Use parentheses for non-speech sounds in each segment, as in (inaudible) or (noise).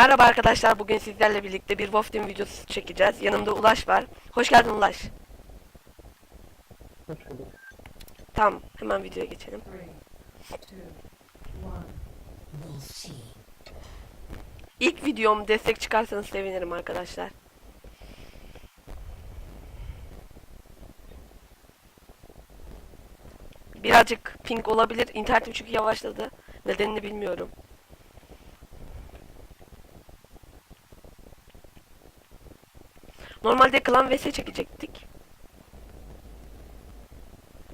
Merhaba arkadaşlar, bugün sizlerle birlikte bir Wolf Team videosu çekeceğiz. Yanımda Ulaş var. Hoş geldin Ulaş. Hoş bulduk. Tamam, hemen videoya geçelim. İlk videom destek çıkarsanız sevinirim arkadaşlar. Birazcık ping olabilir. İnternetim çünkü yavaşladı. Nedenini bilmiyorum. Normalde klan vs çekecektik.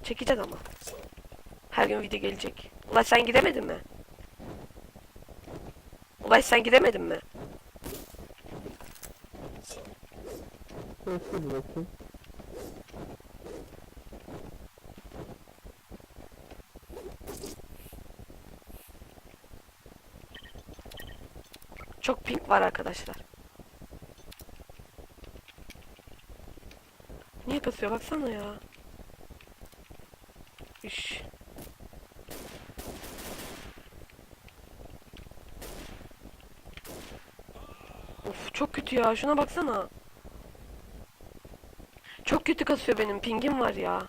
Çekeceğiz ama. Her gün video gelecek. Ulaş sen gidemedin mi? Ulaş sen gidemedin mi? Çok pink var arkadaşlar. Niye kasıyor baksana ya. Üş. Of çok kötü ya şuna baksana. Çok kötü kasıyor benim pingim var ya.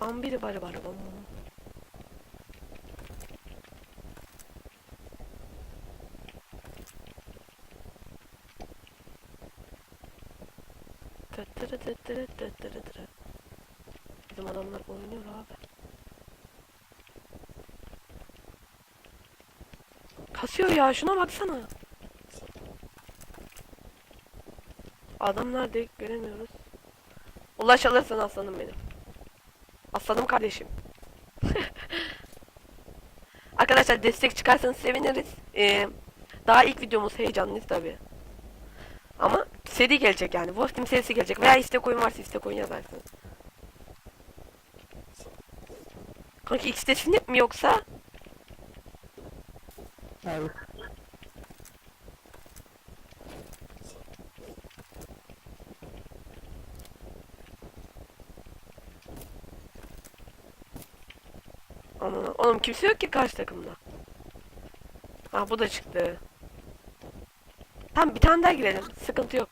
Ambiri bari bari bam. Bizim adamlar oynuyor abi. Kasıyor ya şuna baksana. Adam nerede göremiyoruz. Ulaş alırsan aslanım benim. Aslanım kardeşim. (laughs) Arkadaşlar destek çıkarsanız seviniriz. Ee, daha ilk videomuz heyecanlıyız tabi. Ama seri gelecek yani. Wolf Team serisi gelecek. Veya istek oyun varsa istek oyun yazarsınız. Kanki X'de sinip mi yoksa? Hayır. Aman oğlum kimse yok ki karşı takımda. Ah bu da çıktı. Tamam bir tane daha girelim. Sıkıntı yok.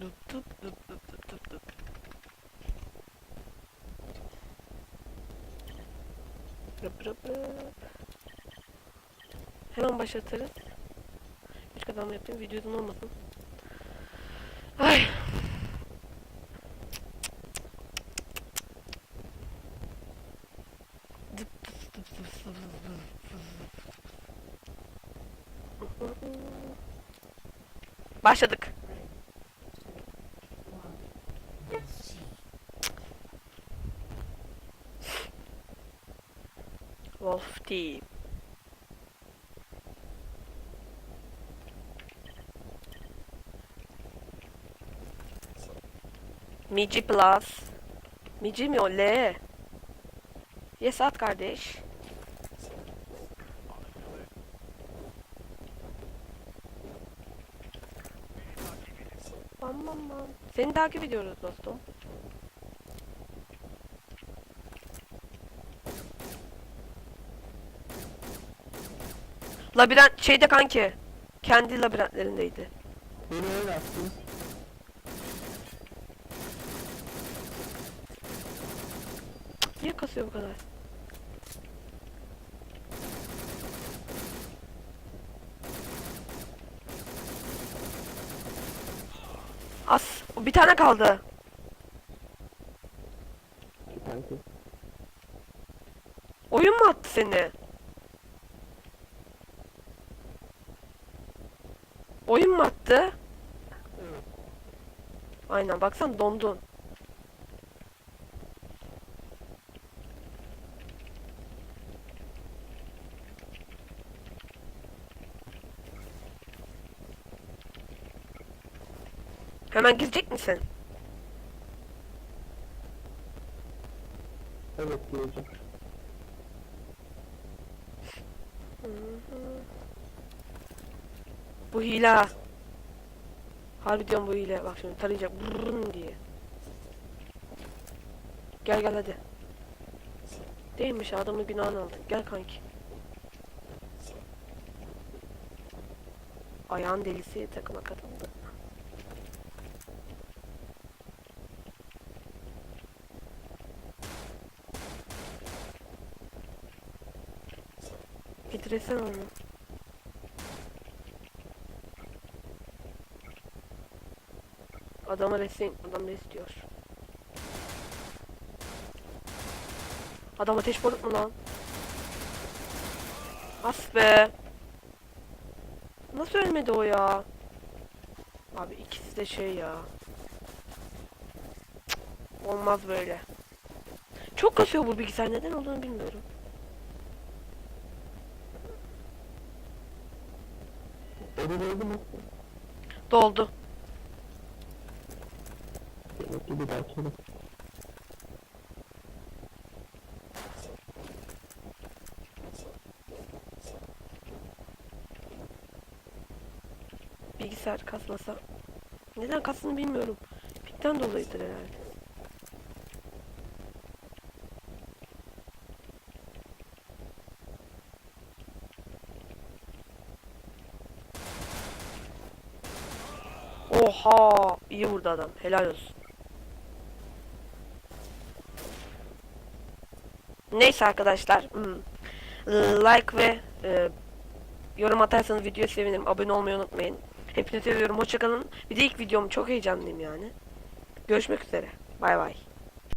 Dup dup dup dup dup dup dup. Rıp rıp rıp. Hemen başlatırız. Üç kadar yapayım video uzun olmasın. Ay. Başladık. Wolf Team. Mici Plus. Mici mi o? L. Yes at kardeş. Bam. Seni takip ediyoruz dostum. Labirent şeyde kanki. Kendi labirentlerindeydi. Beni öyle attın. Niye kasıyor bu kadar? As. Bir tane kaldı. Sanki. Oyun mu attı seni? Oyun mu attı? Aynen baksan dondun. Hemen girecek misin? Evet diyeceğim. Bu hile. ha. Harbi diyorum bu hile. Bak şimdi tarayacak. Brrrn diye. Gel gel hadi. Değilmiş adamın günahını aldık. Gel kanki. Ayağın delisi takıma katıldı. Bitirsene onu. Adama resim, adam ne istiyor? Adam ateş barut mu lan? As be. Nasıl ölmedi o ya? Abi ikisi de şey ya. Cık, Olmaz böyle. Çok kasıyor bu bilgisayar neden olduğunu bilmiyorum. Ödül oldu mu? Doldu. Demek ki bir dahakine. Bilgisayar kasmasa. Neden kastığını bilmiyorum. Pikten dolayıdır herhalde. Oha! iyi vurdu adam. Helal olsun. Neyse arkadaşlar. hmm, Like ve e, yorum atarsanız videoyu sevinirim. Abone olmayı unutmayın. Hepinizi seviyorum. Hoşçakalın. Bir de ilk videom çok heyecanlıyım yani. Görüşmek üzere. Bay bay.